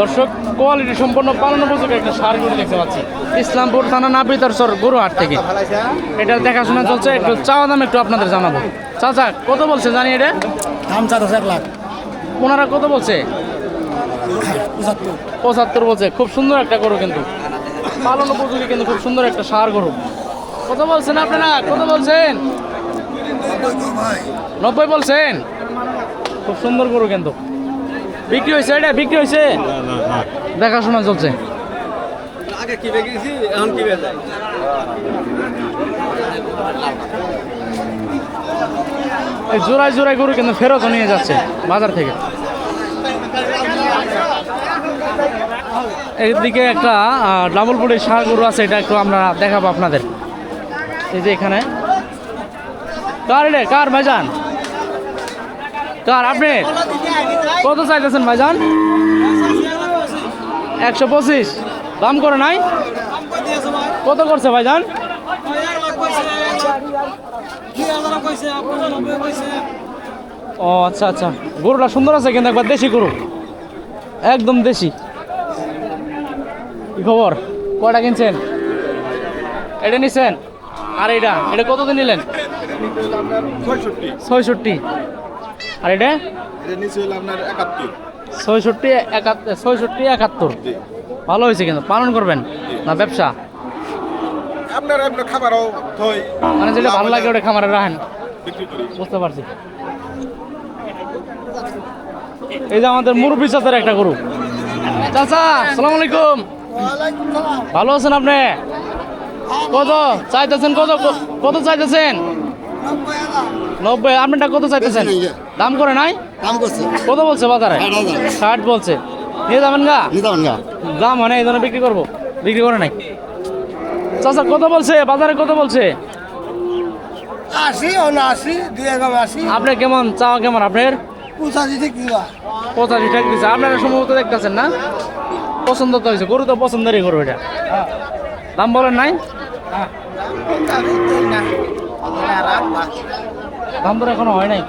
দর্শক কোয়ালিটি সম্পন্ন পালন উপযোগী একটা সার গরু দেখতে পাচ্ছি। ইসলামপুর থানা নাবিতার সর গরু হাট থেকে। এটা দেখাশোনা চলছে একটু চাওয়া দাম একটু আপনাদের জানাব। চাচা কত বলছে জানি এটা? দাম চার এক লাখ। ওনারা কত বলছে? পঁচাত্তর। বলছে খুব সুন্দর একটা গরু কিন্তু। পালন উপযোগী কিন্তু খুব সুন্দর একটা সার গরু। কত বলছেন আপনারা? কত বলছেন? নব্বই বলছেন? খুব সুন্দর গরু কিন্তু। বিক্রি হয়েছে এটা বিক্রি হয়েছে? দেখাশোনা চলছে। আগে কি বেগেছি এখন কি এই জোড়ায় জোড়ায় গরু কিন্তু ফেরত নিয়ে যাচ্ছে বাজার থেকে। এদিকে একটা ডাবল বডির সার গরু আছে এটা একটু আমরা দেখাবো আপনাদের। এই যে এখানে। কার রে কার ভাইজান? কার আপনি? কত চাইতেছেন ভাইজান? একশো পঁচিশ। দাম করে নাই? কত করছে ভাইজান? ও আচ্ছা আচ্ছা। গরুটা সুন্দর আছে কিন্তু একবার দেশি গরু। একদম দেশি। কি খবর? কয়টা কিনছেন? এটা নিছেন? আর এটা? এটা কতদিন নিলেন? ছয়ষট্টি। আর এটা? এটা নিচে হলো আপনার একাত্তর। ছয়ষট্টি একাত্তর ছয়ষট্টি একাত্তর। ভালো হয়েছে কিন্তু পালন করবেন না ব্যবসা? আপনার আপনার খাবারও থই। মানে যেটা ভালো লাগে ওটা খামারে রাখেন। বুঝতে পারছি। এই যে আমাদের মুরব্বী চাচার একটা গরু। চাচা সালাম আলাইকুম। ভালো আছেন আপনি? কত চাইতেছেন কত কত চাইতেছেন? নব্বই আপনারটা কত চাইতেছেন? দাম করে নাই? দাম করছে। কত বলছে বাজারে? ষাট। বলছে। নিয়ে যাবেন গা? না দাম মানে এই জন্য বিক্রি করব। বিক্রি করে নাই। চাচা কত বলছে? বাজারে কত বলছে? আশি ও আশি দুই আশি। আপনার কেমন? চাওয়া কেমন আপনার? পঁচাশি থেকে পঁচাশি টাকা দিচ্ছে আপনারা সম্ভবত দেখতেছেন না? পছন্দ তো হয়েছে। গরু তো পছন্দেরই গরু এটা। দাম বলেন নাই। দাম এখনও হয় নাই?